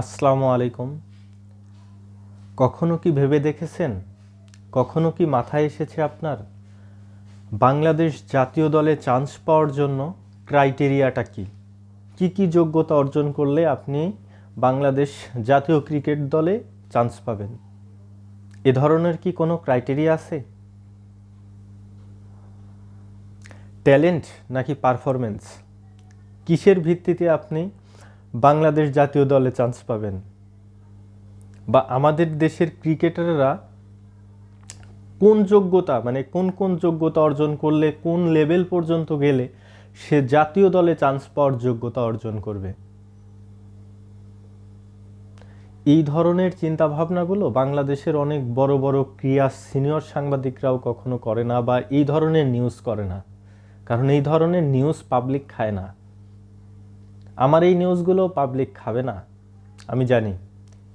আসসালামু আলাইকুম। কখনো কি ভেবে দেখেছেন? কখনো কি মাথায় এসেছে আপনার? বাংলাদেশ জাতীয় দলে চান্স পাওয়ার জন্য ক্রাইটেরিয়াটা কি? কি কি যোগ্যতা অর্জন করলে আপনি বাংলাদেশ জাতীয় ক্রিকেট দলে চান্স পাবেন? এ ধরনের কি কোনো ক্রাইটেরিয়া আছে? ট্যালেন্ট নাকি পারফরমেন্স কিসের ভিত্তিতে আপনি বাংলাদেশ জাতীয় দলে চান্স পাবেন। বা আমাদের দেশের ক্রিকেটাররা কোন যোগ্যতা মানে কোন কোন যোগ্যতা অর্জন করলে, কোন লেভেল পর্যন্ত গেলে সে জাতীয় দলে চান্স পাওয়ার যোগ্যতা অর্জন করবে। এই ধরনের চিন্তাভাবনাগুলো বাংলাদেশের অনেক বড় বড় ক্রিয়া সিনিয়র সাংবাদিকরাও কখনো করে না বা এই ধরনের নিউজ করে না। কারণ এই ধরনের নিউজ পাবলিক খায় না। আমার এই নিউজগুলো পাবলিক খাবে না, আমি জানি।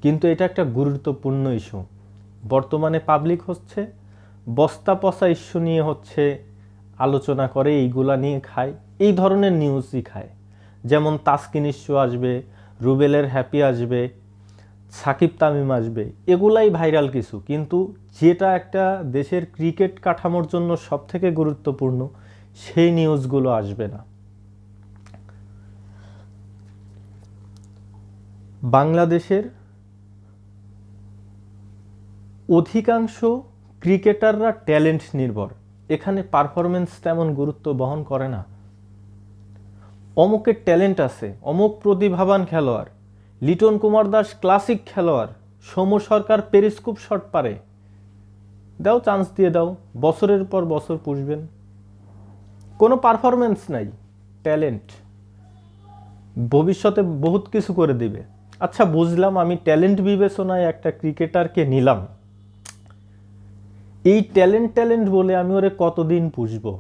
কিন্তু এটা একটা গুরুত্বপূর্ণ ইস্যু বর্তমানে পাবলিক হচ্ছে, বস্তা পচা ইস্যু নিয়ে হচ্ছে আলোচনা করে, এইগুলা নিয়ে খায়, এই ধরনের নিউজই খায়। যেমন তাসকিন ইস্যু আসবে, রুবেলের হ্যাপি আসবে, সাকিব তামিম আসবে, এগুলাই ভাইরাল কিছু। কিন্তু যেটা একটা দেশের ক্রিকেট কাঠামোর জন্য সবথেকে গুরুত্বপূর্ণ, সেই নিউজগুলো আসবে না। বাংলাদেশের অধিকাংশ ক্রিকেটাররা ট্যালেন্ট নির্ভর। এখানে পারফরমেন্স তেমন গুরুত্ব বহন করে না। অমুকের ট্যালেন্ট আছে, অমুক প্রতিভাবান খেলোয়াড়। লিটন কুমার দাস ক্লাসিক খেলোয়াড়। সৌম্য সরকার পেরিস্কোপ শট পারে। দাও চান্স দিয়ে দাও, বছরের পর বছর পুষবেন। কোনো পারফরমেন্স নাই ট্যালেন্ট ভবিষ্যতে বহুত কিছু করে দিবে। আচ্ছা বুঝলাম আমি ট্যালেন্ট বিবেচনায় একটা ক্রিকেটারকে নিলাম। এই ট্যালেন্ট ট্যালেন্ট বলে আমি ওরে কতদিন পুষবো?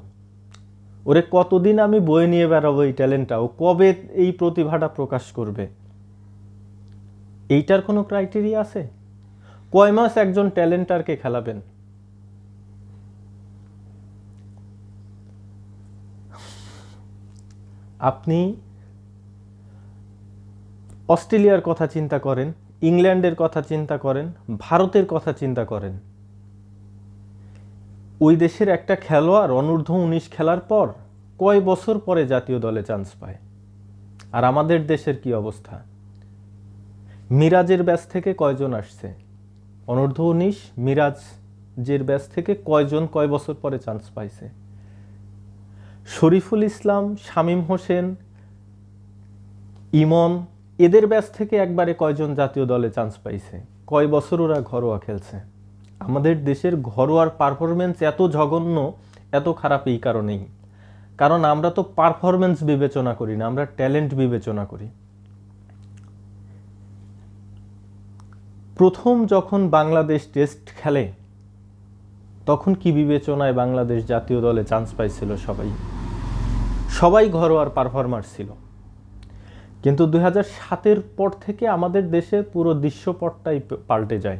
ওরে কতদিন আমি বয়ে নিয়ে বেড়াবো এই ট্যালেন্টটা ও কবে এই প্রতিভাটা প্রকাশ করবে? এইটার কোনো ক্রাইটেরিয়া আছে? কয় মাস একজন ট্যালেন্টারকে খেলাবেন? আপনি অস্ট্রেলিয়ার কথা চিন্তা করেন, ইংল্যান্ডের কথা চিন্তা করেন, ভারতের কথা চিন্তা করেন। ওই দেশের একটা খেলোয়াড় অনূর্ধ্ব উনিশ খেলার পর কয় বছর পরে জাতীয় দলে চান্স পায়? আর আমাদের দেশের কি অবস্থা? মিরাজের ব্যাচ থেকে কয়জন আসছে? অনূর্ধ্ব উনিশ, মিরাজের ব্যাচ থেকে কয়জন কয় বছর পরে চান্স পাইছে? শরীফুল ইসলাম, শামীম হোসেন, ইমন এদের ব্যাচ থেকে একবারে কয়জন জাতীয় দলে চান্স পাইছে? কয় বছর ওরা ঘরোয়া খেলছে? আমাদের দেশের ঘরোয়ার পারফরমেন্স এত জঘন্য, এত খারাপ এই কারণেই। কারণ আমরা তো পারফরমেন্স বিবেচনা করি না, আমরা ট্যালেন্ট বিবেচনা করি। প্রথম যখন বাংলাদেশ টেস্ট খেলে, তখন কি বিবেচনায় বাংলাদেশ জাতীয় দলে চান্স পাইছিল সবাই? সবাই ঘরোয়ার পারফরমার ছিল। কিন্তু দুই হাজার সাতের পর থেকে আমাদের দেশে পুরো দৃশ্যপটটাই পাল্টে যায়।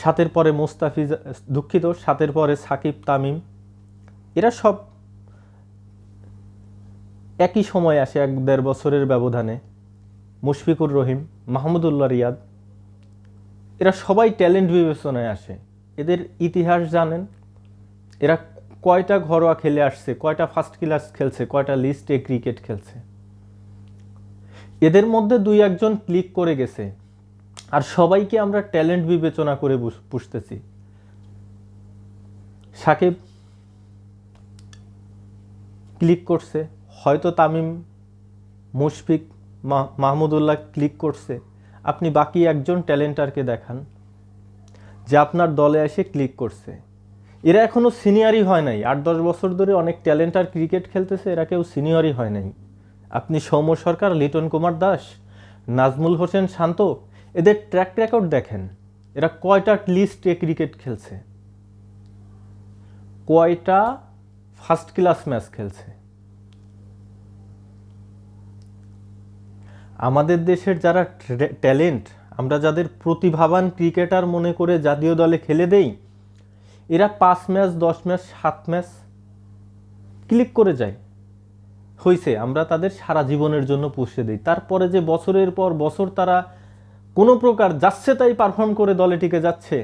সাতের পরে মোস্তাফিজ দুঃখিত, সাতের পরে সাকিব, তামিম, এরা সব একই সময় আসে, এক দেড় বছরের ব্যবধানে। মুশফিকুর রহিম, মাহমুদুল্লাহ রিয়াদ, এরা সবাই ট্যালেন্ট বিবেচনায় আসে। এদের ইতিহাস জানেন, এরা কয়টা ঘরোয়া খেলে আসছে, কয়টা ফার্স্ট ক্লাস খেলছে, কয়টা লিস্টে ক্রিকেট খেলছে। এদের মধ্যে দুই একজন ক্লিক করে গেছে। আর সবাইকে আমরা ট্যালেন্ট বিবেচনা করে পুষতেছি। সাকিব ক্লিক করছে। হয়তো তামিম, মুশফিক মাহমুদুল্লাহ ক্লিক করছে। আপনি বাকি একজন ট্যালেন্টারকে দেখান, যে আপনার দলে এসে ক্লিক করছে। এরা এখনও সিনিয়রই হয় নাই। আট দশ বছর ধরে অনেক ট্যালেন্টার ক্রিকেট খেলতেছে, এরা কেউ সিনিয়রই হয় নাই। আপনি সৌম্য সরকার, লিটন কুমার দাস, নাজমুল হোসেন শান্ত, এদের ট্র্যাক রেকর্ড দেখেন। এরা কয়টা লিস্টে ক্রিকেট খেলছে? কয়টা ফার্স্ট ক্লাস ম্যাচ খেলছে? আমাদের দেশের যারা ট্যালেন্ট আমরা যাদের প্রতিভাবান ক্রিকেটার মনে করে জাতীয় দলে খেলে দেই, এরা পাঁচ ম্যাচ দশ ম্যাচ সাত ম্যাচ ক্লিক করে যায়। হয়েছে আমরা তাদের সারা জীবনের জন্য পুষে দিই। তারপরে যে বছরের পর বছর তারা কোনো প্রকার যাচ্ছে তাই পারফর্ম করে দলে টিকে যাচ্ছে,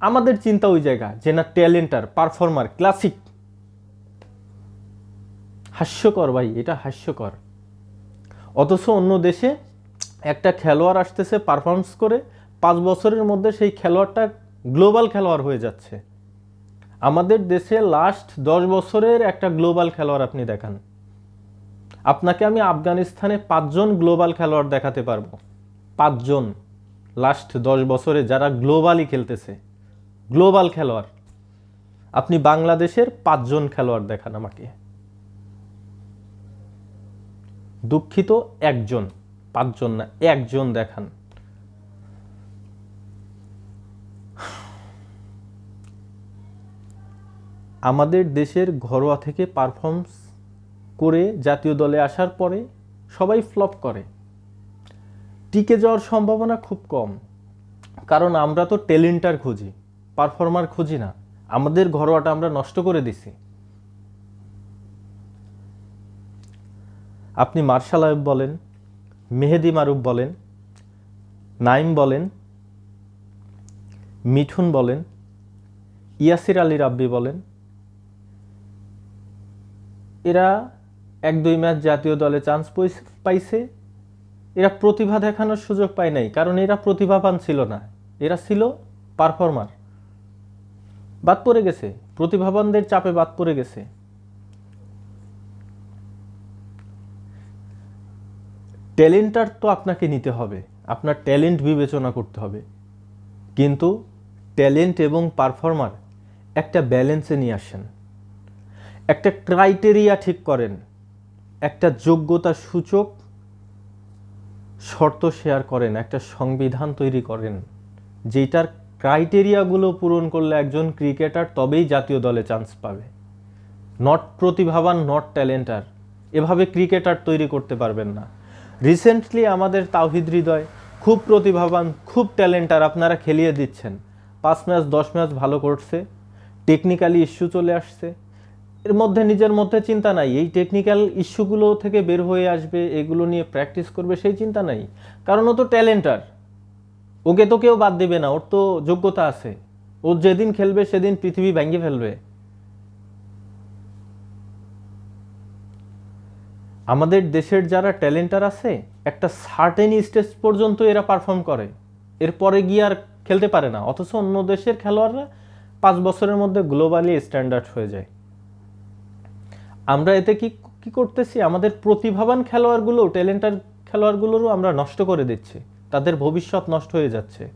আমাদের চিন্তা ওই জায়গা যে না ট্যালেন্টার পারফর্মার ক্লাসিক হাস্যকর ভাই, এটা হাস্যকর। অথচ অন্য দেশে একটা খেলোয়াড় আসতেছে পারফরমেন্স করে, পাঁচ বছরের মধ্যে সেই খেলোয়াড়টা গ্লোবাল খেলোয়াড় হয়ে যাচ্ছে। আমাদের দেশে লাস্ট দশ বছরের একটা গ্লোবাল খেলোয়াড় আপনি দেখান। আপনাকে আমি আফগানিস্তানে পাঁচজন গ্লোবাল খেলোয়াড় দেখাতে পারব। পাঁচজন। লাস্ট দশ বছরে যারা গ্লোবালি খেলতেছে। গ্লোবাল খেলোয়াড়। আপনি বাংলাদেশের পাঁচজন খেলোয়াড় দেখান আমাকে। দুঃখিত, একজন। পাঁচজন না, একজন দেখান। আমাদের দেশের ঘরোয়া থেকে পারফর্মস করে জাতীয় দলে আসার পরে সবাই ফ্লপ করে। টিকে যাওয়ার সম্ভাবনা খুব কম। কারণ আমরা তো ট্যালেন্টার খুঁজি, পারফর্মার খুঁজি না। আমাদের ঘরোয়াটা আমরা নষ্ট করে দিছি। আপনি মার্শাল আয়ব বলেন, মেহেদি মারুফ বলেন, নাইম বলেন, মিঠুন বলেন, ইয়াসির আলী রাব্বি বলেন। এরা এক দুই ম্যাচ জাতীয় দলে চান্স পাইছে। এরা প্রতিভা দেখানোর সুযোগ পায় নাই, কারণ এরা প্রতিভাবান ছিল না। এরা ছিল পারফর্মার বাদ পড়ে গেছে। প্রতিভাবানদের চাপে বাদ পড়ে গেছে। ট্যালেন্টার তো আপনাকে নিতে হবে। আপনার ট্যালেন্ট বিবেচনা করতে হবে। কিন্তু ট্যালেন্ট এবং পারফর্মার একটা ব্যালেন্সে নিয়ে আসেন। একটা ক্রাইটেরিয়া ঠিক করেন। একটা যোগ্যতা সূচক শর্ত শেয়ার করেন, একটা সংবিধান তৈরি করেন যেটার ক্রাইটেরিয়াগুলো পূরণ করলে একজন ক্রিকেটার তবেই জাতীয় দলে চান্স পাবে। নট প্রতিভাবান নট ট্যালেন্টার এভাবে ক্রিকেটার তৈরি করতে পারবেন না। রিসেন্টলি আমাদের তাওহিদ হৃদয় খুব প্রতিভাবান, খুব ট্যালেন্টার আপনারা খেলিয়ে দিচ্ছেন। পাঁচ ম্যাচ, দশ ম্যাচ ভালো করছে টেকনিক্যালি ইস্যু চলে আসছে। এর মধ্যে নিজের মধ্যে চিন্তা নাই। এই টেকনিক্যাল ইস্যুগুলো থেকে বের হয়ে আসবে, এগুলো নিয়ে প্র্যাকটিস করবে, সেই চিন্তা নাই। কারণ ও তো ট্যালেন্টার ওকে তো কেউ বাদ দেবে না, ওর তো যোগ্যতা আছে। ও যেদিন খেলবে, সেদিন পৃথিবী ভেঙে ফেলবে। আমাদের দেশের যারা ট্যালেন্টার আছে, একটা সার্টেন স্টেজ পর্যন্ত এরা পারফর্ম করে। এরপরে গিয়ে আর খেলতে পারে না। অথচ অন্য দেশের খেলোয়াড়রা পাঁচ বছরের মধ্যে গ্লোবালি স্ট্যান্ডার্ড হয়ে যায়। আমরা এতে কি কি করতেছি? আমাদের প্রতিভাবান খেলোয়াড়গুলো ট্যালেন্টার খেলোয়াড়গুলোরও আমরা নষ্ট করে দিচ্ছি। তাদের ভবিষ্যৎ নষ্ট হয়ে যাচ্ছে।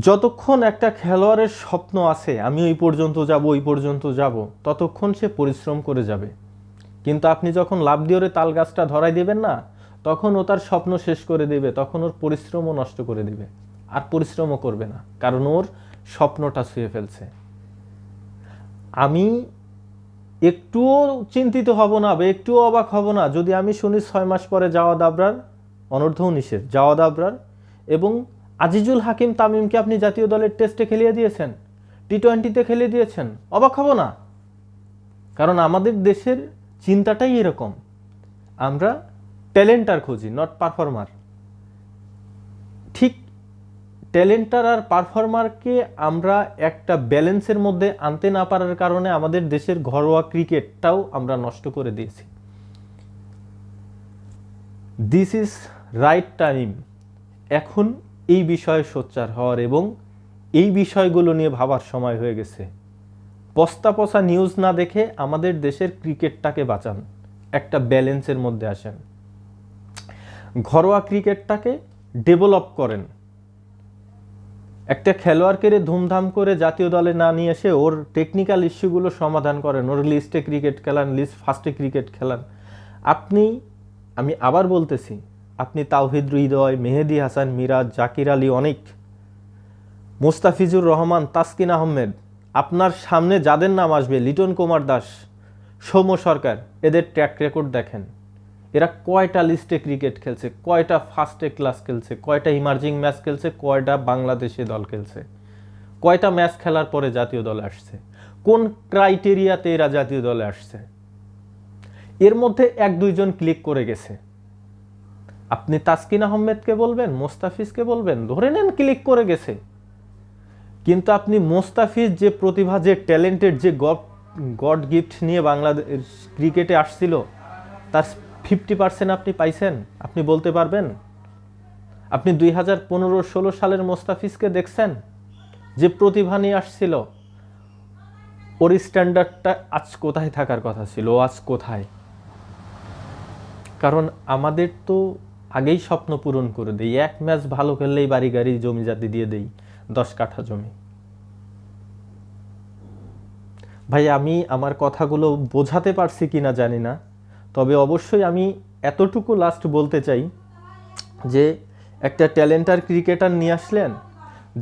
যতক্ষণ একটা খেলোয়াড়ের স্বপ্ন আছে, আমি ওই পর্যন্ত যাব, ওই পর্যন্ত যাব, ততক্ষণ সে পরিশ্রম করে যাবে। কিন্তু আপনি যখন লাভ দিয়ে তাল গাছটা ধরাই দেবেন না, তখন ও তার স্বপ্ন শেষ করে দেবে, তখন ওর পরিশ্রমও নষ্ট করে দেবে। আর পরিশ্রমও করবে না, কারণ ওর স্বপ্নটা ছুঁয়ে ফেলছে। আমি একটুও চিন্তিত হব না বা একটুও অবাক হব না। যদি আমি শুনি ছয় মাস পরে জাওয়াদ আবরার অনর্ধ উনিশের জাওয়াদ আবরার এবং আজিজুল হাকিম তামিমকে আপনি জাতীয় দলের টেস্টে খেলিয়ে দিয়েছেন টি টোয়েন্টিতে খেলিয়ে দিয়েছেন, অবাক হব না? কারণ আমাদের দেশের চিন্তাটাই এরকম। আমরা ট্যালেন্টার খুঁজি নট পারফর্মার ঠিক ট্যালেন্টার আর পারফর্মারকে আমরা একটা ব্যালেন্সের মধ্যে আনতে না পারার কারণে আমাদের দেশের ঘরোয়া ক্রিকেটটাও আমরা নষ্ট করে দিয়েছি। দিস ইজ রাইট টাইম এখন এই বিষয়ে সোচ্চার হওয়ার এবং এই বিষয়গুলো নিয়ে ভাবার সময় হয়ে গেছে। পস্তা পসা নিউজ না দেখে আমাদের দেশের ক্রিকেটটাকে বাঁচান। একটা ব্যালেন্সের মধ্যে আসেন। ঘরোয়া ক্রিকেটটাকে ডেভেলপ করেন। একটা খেলোয়াড়কে ধুমধাম করে জাতীয় দলে না নিয়ে এসে ওর টেকনিক্যাল ইস্যুগুলো সমাধান করেন। ওর লিস্টে ক্রিকেট খেলান লিস্ট ফার্স্টে ক্রিকেট খেলান। আপনি, আমি আবার বলতেছি, আপনি তাওহিদ হৃদয়, মেহেদি হাসান, মিরাজ, জাকির আলী অনেক, মুস্তাফিজুর রহমান, তাসকিন আহমেদ, আপনার সামনে যাদের নাম আসবে, লিটন কুমার দাস, সৌম্য সরকার, এদের ট্র্যাক রেকর্ড দেখেন। এরা কয়টা লিস্টে ক্রিকেট খেলছে, কয়টা ফার্স্টে ক্লাস খেলছে, কয়টা ইমার্জিং ম্যাচ খেলছে, কয়টা বাংলাদেশে দল খেলছে, কয়টা ম্যাচ খেলার পরে জাতীয় দলে আসছে, কোন ক্রাইটেরিয়াতে এরা জাতীয় দলে আসছে। এর মধ্যে এক দুইজন ক্লিক করে গেছে। আপনি তাসকিন আহমেদকে বলবেন, মোস্তাফিজকে বলবেন, ধরে নেন ক্লিক করে গেছে। কিন্তু আপনি মোস্তাফিজ যে প্রতিভা, যে ট্যালেন্টেড যে গড গড গিফট নিয়ে বাংলাদেশ ক্রিকেটে আসছিল, তার ফিফটি পার্সেন্ট আপনি পাইছেন, আপনি বলতে পারবেন? আপনি দুই হাজার পনেরো ষোলো সালের মোস্তাফিজকে দেখছেন? যে প্রতিভা নিয়ে আসছিল। ওর স্ট্যান্ডার্ডটা আজ কোথায় থাকার কথা ছিল? আজ কোথায়? কারণ আমাদের তো আগেই স্বপ্ন পূরণ করে দেই। এক ম্যাচ ভালো খেললেই বাড়ি গাড়ি, জমি জাতি দিয়ে দেই, দশ কাঠা জমি। ভাই, আমি আমার কথাগুলো বোঝাতে পারছি কিনা জানি না। তবে অবশ্যই আমি এতটুকু লাস্ট বলতে চাই যে একটা ট্যালেন্টার ক্রিকেটার নিয়ে আসলেন,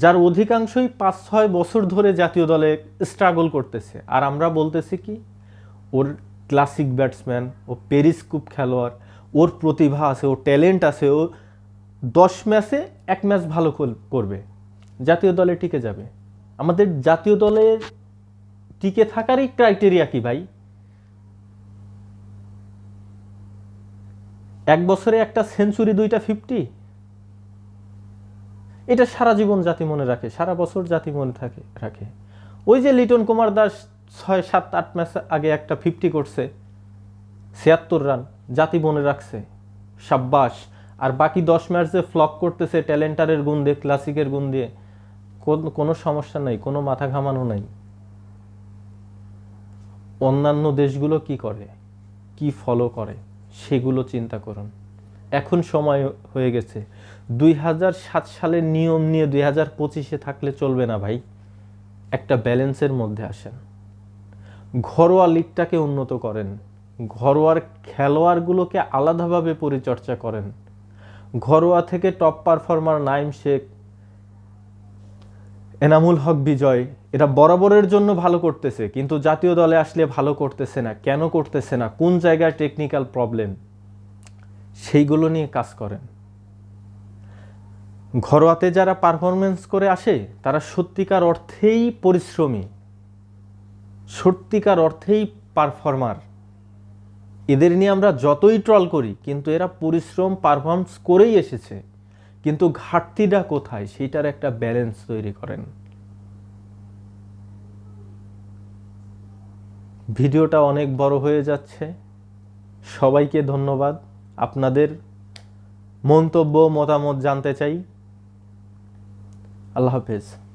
যার অধিকাংশই পাঁচ ছয় বছর ধরে জাতীয় দলে স্ট্রাগল করতেছে। আর আমরা বলতেছি কি, ওর ক্লাসিক ব্যাটসম্যান ও পেরিস্কুপ খেলোয়াড়, ওর প্রতিভা আছে ও ট্যালেন্ট আছে, ও দশ ম্যাচে এক ম্যাচ ভালো করবে, জাতীয় দলে টিকে যাবে। আমাদের জাতীয় দলের টিকে থাকারই ক্রাইটেরিয়া কি ভাই? এক বছরে একটা সেঞ্চুরি দুইটা ফিফটি? এটা সারা জীবন জাতি মনে রাখে, সারা বছর জাতি মনে থাকে, রাখে। ওই যে লিটন কুমার দাস ছয়, সাত, আট ম্যাচ আগে একটা ফিফটি করছে, ছিয়াত্তর রান, জাতি মনে রাখছে, সাব্বাস। আর বাকি দশ ম্যাচ যে ফ্লপ করতেছে, ট্যালেন্টারের গুণ দিয়ে ক্লাসিকের গুণ দিয়ে কোনো সমস্যা নাই, কোনো মাথা ঘামানো নাই। অন্যান্য দেশগুলো কি করে? কি ফলো করে? সেগুলো চিন্তা করুন। এখন সময় হয়ে গেছে। দুই হাজার সাত সালের নিয়ম নিয়ে দুই হাজার পঁচিশে থাকলে চলবে না ভাই। একটা ব্যালেন্সের মধ্যে আসেন। ঘরোয়া লিগটাকে উন্নত করেন। ঘরোয়ার খেলোয়াড়গুলোকে আলাদাভাবে পরিচর্যা করেন। ঘরোয়া থেকে টপ পারফর্মার নাইম শেখ এনামুল হক বিজয়, এটা বরাবরের জন্য ভালো করতেছে, কিন্তু জাতীয় দলে আসলে ভালো করতেছে না, কেন করতেছে না, কোন জায়গায় টেকনিক্যাল প্রবলেম সেইগুলো নিয়ে কাজ করেন। ঘরোয়াতে যারা পারফরমেন্স করে আসে, তারা সত্যিকার অর্থেই পরিশ্রমী, সত্যিকার অর্থেই পারফর্মার এদের নিয়ে আমরা যতই ট্রল করি, কিন্তু এরা পরিশ্রম পারফর্মস করেই এসেছে। কিন্তু ঘাটতিটা কোথায়? সেটার একটা ব্যালেন্স তৈরি করেন। ভিডিওটা অনেক বড় হয়ে যাচ্ছে। সবাইকে ধন্যবাদ। আপনাদের মন্তব্য, মতামত জানতে চাই। আল্লাহ হাফেজ।